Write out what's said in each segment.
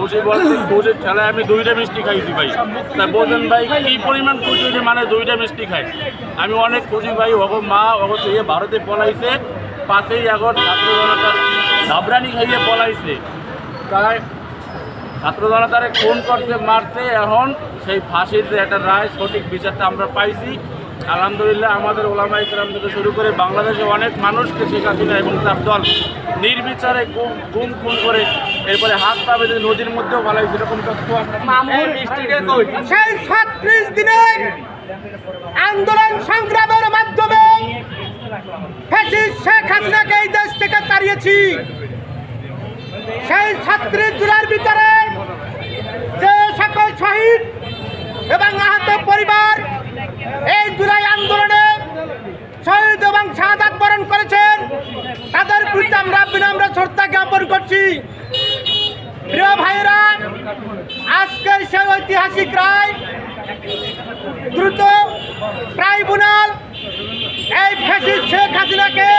খুশি বলতে খুশির ঠেলায় আমি দুইটা মিষ্টি খাইছি ভাই। তা বোঝেন ভাই, কি পরিমাণ খুশি হয়েছে? মানে দুইটা মিষ্টি খাই আমি অনেক খুশি ভাই, ওগো মা ওগো ইয়ে ভারতে পলাইছে পাঁচই আগস্ট ছাত্র জনতার ধাবরানি খাইয়ে পলাইছে। তাই ছাত্র জনতারে খুন করছে মারছে এখন, সেই ফাঁসির যে একটা রায়, সঠিক বিচারটা আমরা পাইছি। আলহামদুলিল্লাহ আমাদের ওলামা ইকরাম থেকে শুরু করে বাংলাদেশে অনেক মানুষকে শেখ হাসিনা এবং তার দল নির্বিচারে গুম গুম খুন করে এরপরে হাত পা বেঁধে নদীর মধ্যেও পালাইছে এরকম তথ্য সেই ছত্রিশ দিনের আন্দোলন সংগ্রামের মাধ্যমে শেখ হাসিনাকে এই দেশ থেকে তাড়িয়েছি। সেই ছত্রিশ জুলাইয়ের ভিতরে যে সকল শহীদ এবং আহত পরিবার এই জুলাই আন্দোলনে শহীদ এবং শাহাদাত বরণ করেছেন তাদের প্রতি আমরা বিনম্র শ্রদ্ধা জ্ঞাপন করছি। প্রিয় ভাইয়েরা, আজকের সেই ঐতিহাসিক রায়, দ্রুত ট্রাইব্যুনাল, এই ফ্যাসিস্ট শেখ হাসিনাকে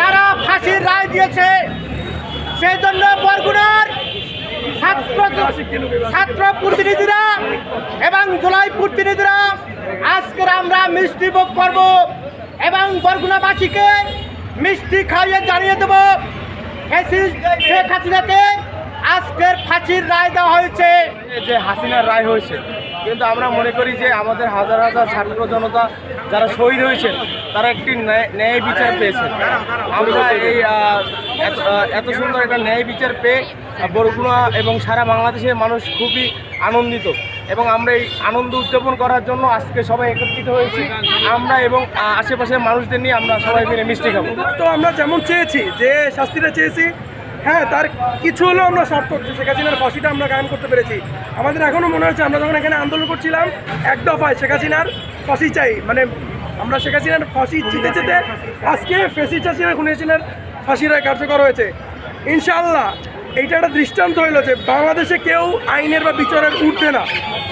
তারা ফাঁসির রায় দিয়েছে। সেই জন্য বরগুনার ছাত্র ছাত্র এবং জুলাই প্রতিনিধিরা, আজকের আমরা মিষ্টি ভোগ করব এবং বরগুনাবাসীকে মিষ্টি খাইয়ে জানিয়ে দেব। শেখ হাসিনাকে আজকের ফাঁসির রায় দেওয়া হয়েছে। যে হাসিনার রায় হয়েছে, কিন্তু আমরা মনে করি যে আমাদের হাজার হাজার ছাত্র জনতা যারা শহীদ হয়েছেন তারা একটি ন্যায়- বিচার পেয়েছেন আমরা এই এত- সুন্দর একটা ন্যায় বিচার পেয়ে বরগুনা এবং সারা বাংলাদেশের মানুষ খুবই আনন্দিত। এবং আমরা এই আনন্দ উদযাপন করার জন্য আজকে সবাই একত্রিত হয়েছি। আমরা এবং আশেপাশের মানুষদের নিয়ে আমরা সবাই মিলে মিষ্টি খাব। তো আমরা যেমন চেয়েছি, যে শাস্তিটা চেয়েছি হ্যাঁ তার কিছু হলেও আমরা শর্ত শেখ হাসিনার ফাঁসিটা আমরা কায়েম করতে পেরেছি। আমাদের এখনও মনে হচ্ছে আমরা যখন এখানে আন্দোলন করছিলাম, এক দফায় শেখ হাসিনার ফাঁসি চাই। মানে আমরা শেখ হাসিনার ফাঁসি জিতে যেতে আজকে ফেসিস হাসিনার খুনি হাসিনার ফাঁসি রায় কার্যকর হয়েছে। ইনশাআল্লাহ এইটা একটা দৃষ্টান্ত হইল যে বাংলাদেশে কেউ আইনের বা বিচারের উঠবে না।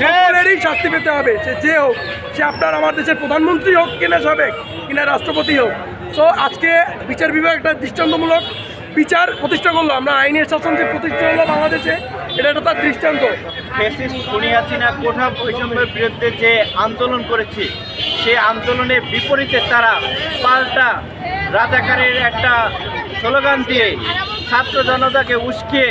সকলেরই শাস্তি পেতে হবে। সে যে হোক সে আপনার আমার দেশের প্রধানমন্ত্রী হোক কিনা সাবেক কিনা রাষ্ট্রপতি হোক। সো আজকে বিচার বিভাগ একটা দৃষ্টান্তমূলক বিচার প্রতিষ্ঠা করল। আমরা আইনের শাসন যে প্রতিষ্ঠা হলো বাংলাদেশে এটা একটা তার দৃষ্টান্ত। হাসিনা কোঠা বৈষম্যের বিরুদ্ধে যে আন্দোলন করেছে সে আন্দোলনের বিপরীতে তারা পাল্টা রাজাকারের একটা স্লোগান দিয়ে ছাত্র জনতাকে উস্কিয়ে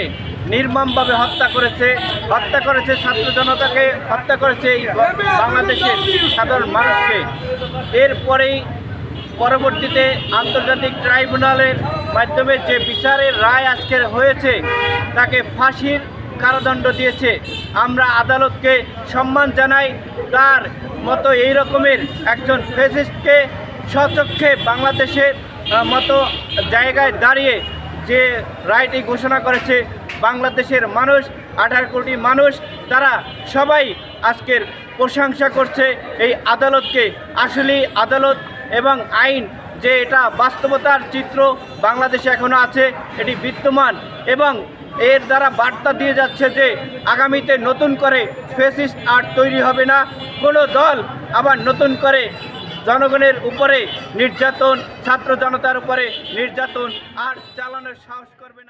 নির্মমভাবে হত্যা করেছে হত্যা করেছে ছাত্র জনতাকে, হত্যা করেছে এই বাংলাদেশের সাধারণ মানুষকে। এরপরেই পরবর্তীতে আন্তর্জাতিক ট্রাইব্যুনালের মাধ্যমে যে বিচারের রায় আজকের হয়েছে, তাকে ফাঁসির কারাদণ্ড দিয়েছে। আমরা আদালতকে সম্মান জানাই, তার মতো এই রকমের একজন ফেসিস্টকে স্বচক্ষে বাংলাদেশের মতো জায়গায় দাঁড়িয়ে যে রায়টি ঘোষণা করেছে বাংলাদেশের মানুষ, আঠারো কোটি মানুষ, তারা সবাই আজকের প্রশংসা করছে এই আদালতকে। আসলেই আদালত এবং আইন যে এটা বাস্তবতার চিত্র বাংলাদেশে এখনও আছে, এটি বিদ্যমান এবং এর দ্বারা বার্তা দিয়ে যাচ্ছে যে আগামীতে নতুন করে ফেসিস্ট আর তৈরি হবে না। কোনো দল আবার নতুন করে জনগণের উপরে নির্যাতন ছাত্র জনতার উপরে নির্যাতন আর চালানোর সাহস করে